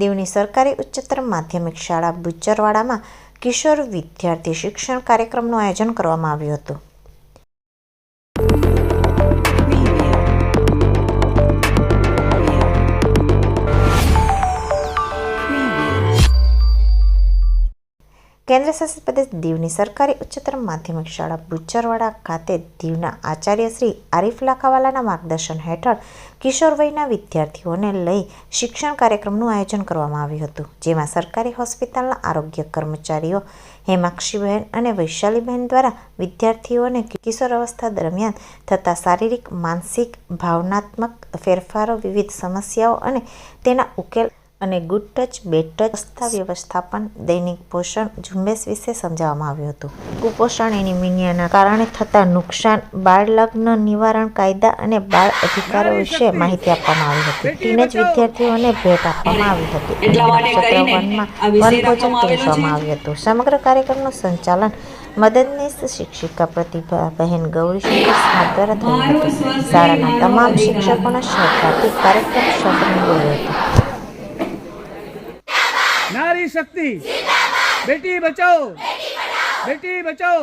દીવની સરકારી ઉચ્ચતર માધ્યમિક શાળા બુચરવાડામાં કિશોર વિદ્યાર્થી શિક્ષણ કાર્યક્રમનું આયોજન કરવામાં આવ્યું હતું. કેન્દ્ર શાસિત પ્રદેશ દીવની સરકારી ઉચ્ચતર માધ્યમિક શાળા બુચરવાડા ખાતે દીવના આચાર્ય શ્રી આરીફ લાખાવાલાના માર્ગદર્શન હેઠળ કિશોર વયના વિદ્યાર્થીઓને લઈ શિક્ષણ કાર્યક્રમનું આયોજન કરવામાં આવ્યું હતું, જેમાં સરકારી હોસ્પિટલના આરોગ્ય કર્મચારીઓ હેમાક્ષીબહેન અને વૈશાલીબહેન દ્વારા વિદ્યાર્થીઓને કિશોર અવસ્થા દરમિયાન થતા શારીરિક, માનસિક, ભાવનાત્મક ફેરફારો, વિવિધ સમસ્યાઓ અને તેના ઉકેલ અને ગુડ ટચ બેડ ટચ અવસ્થા વ્યવસ્થાપન દૈનિક પોષણ ઝુંબેશ વિશે સમજાવવામાં આવ્યું હતું. કુપોષણ એનિમિનિયાના કારણે થતા નુકસાન બાળ લગ્ન નિવારણ કાયદા અને બાળ અધિકારો વિશે માહિતી આપવામાં આવી હતી. ટીનેજ વિદ્યાર્થીઓને ભેટ આપવામાં આવી હતી. વનમાં વનભોજન છે. આવ્યું હતું. સમગ્ર કાર્યક્રમનું સંચાલન મદદનીશ શિક્ષિકા પ્રતિભા બહેન ગૌરી સ્માર્ટ દ્વારા થયું હતું. શાળાના તમામ. શિક્ષકોના સહકારથી કાર્યક્રમ સફળ રહ્યો હતો. નારી શક્તિ. બેટી બચાઓ. બેટી બચાઓ.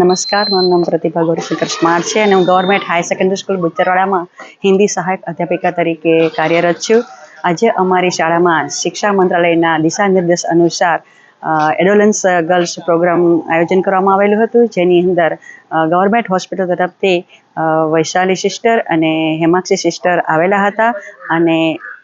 નમસ્કાર, મારું નામ પ્રતિભા ગૌરીશંકર સ્માર્ટ છે અને હું ગવર્મેન્ટ હાયર સેકન્ડરી સ્કૂલ બુચરવાડામાં હિન્દી સહાયક અધ્યાપિકા તરીકે કાર્યરત છું. આજે અમારી શાળામાં શિક્ષા મંત્રાલયના દિશા નિર્દેશ અનુસાર એડોલન્સ ગર્લ્સ પ્રોગ્રામ આયોજન કરવામાં આવેલું હતું. જેની અંદર ગવર્મેન્ટ હોસ્પિટલ તરફથી વૈશાલી સિસ્ટર અને હેમાક્ષી સિસ્ટર આવેલા હતા અને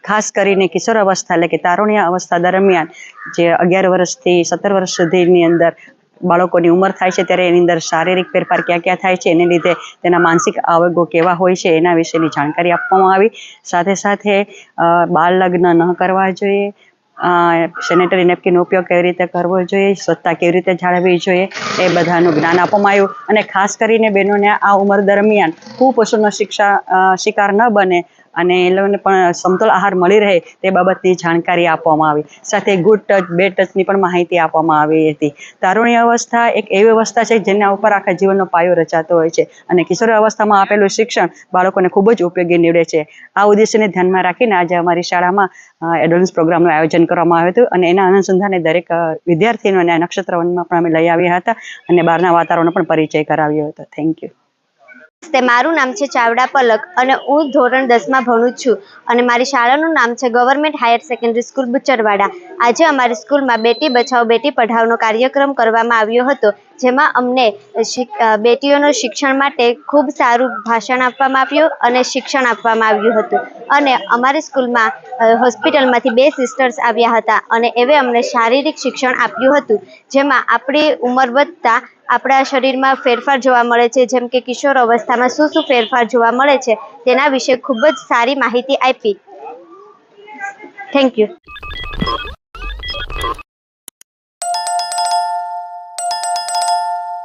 ખાસ કરીને કિશોર અવસ્થા એટલે કે તારુણ્ય અવસ્થા દરમિયાન જે અગિયાર વર્ષથી સત્તર વર્ષ સુધીની અંદર બાળકોની ઉંમર થાય છે, ત્યારે એની અંદર શારીરિક ફેરફાર ક્યાં ક્યાં થાય છે, એને લીધે તેના માનસિક આવેગો કેવા હોય છે, એના વિશેની જાણકારી આપવામાં આવી. સાથે સાથે બાળ લગ્ન ન કરવા જોઈએ. સેનેટરી નેપકીનનો ઉપયોગ કેવી રીતે કરવો જોઈએ, સ્વચ્છતા કેવી રીતે જાળવવી જોઈએ, એ બધાનું જ્ઞાન આપવામાં આવ્યું. અને ખાસ કરીને બહેનોને આ ઉંમર દરમિયાન કુપોષણનો શિક્ષા શિકાર ન બને અને એ લોકોને પણ સમતોલ આહાર મળી રહે તે બાબતની જાણકારી આપવામાં આવી. સાથે ગુડ ટચ બેડ ટચની પણ માહિતી આપવામાં આવી હતી. તારુણ્ય અવસ્થા એક એવી અવસ્થા છે જેના ઉપર આખા જીવનનો પાયો રચાતો હોય છે અને કિશોર અવસ્થામાં આપેલું શિક્ષણ બાળકોને ખૂબ જ ઉપયોગી નીવડે છે. આ ઉદ્દેશ્યને ધ્યાનમાં રાખીને આજે અમારી શાળામાં એડોલન્સ પ્રોગ્રામનું આયોજન કરવામાં આવ્યું હતું અને એના અનુસંધાને દરેક વિદ્યાર્થીઓને આ નક્ષત્ર પણ અમે લઈ આવ્યા હતા અને બહારના વાતાવરણનો પણ પરિચય કરાવ્યો હતો. થેન્ક યુ તે મારું નામ છે ચાવડા પલક અને હું ધોરણ દસમાં ભણું છું અને મારી શાળાનું નામ છે government higher secondary school Bucharwada. આજે અમારી સ્કૂલમાં બેટી બચાવો બેટી પઢાઓનો કાર્યક્રમ કરવામાં આવ્યો હતો. જેમાં અમને બેટીઓનું શિક્ષણ માટે ખૂબ સારું ભાષણ આપવામાં આવ્યું અને શિક્ષણ આપવામાં આવ્યું હતું. અને અમારી સ્કૂલમાં હોસ્પિટલમાંથી બે સિસ્ટર્સ આવ્યા હતા અને એવે અમને શારીરિક શિક્ષણ આપ્યું હતું. જેમાં આપણી ઉંમર વધતા આપણા શરીરમાં ફેરફાર જોવા મળે છે. જેમ કે કિશોર અવસ્થામાં શું શું ફેરફાર જોવા મળે છે તેના વિશે ખૂબ જ સારી માહિતી આપી. Thank you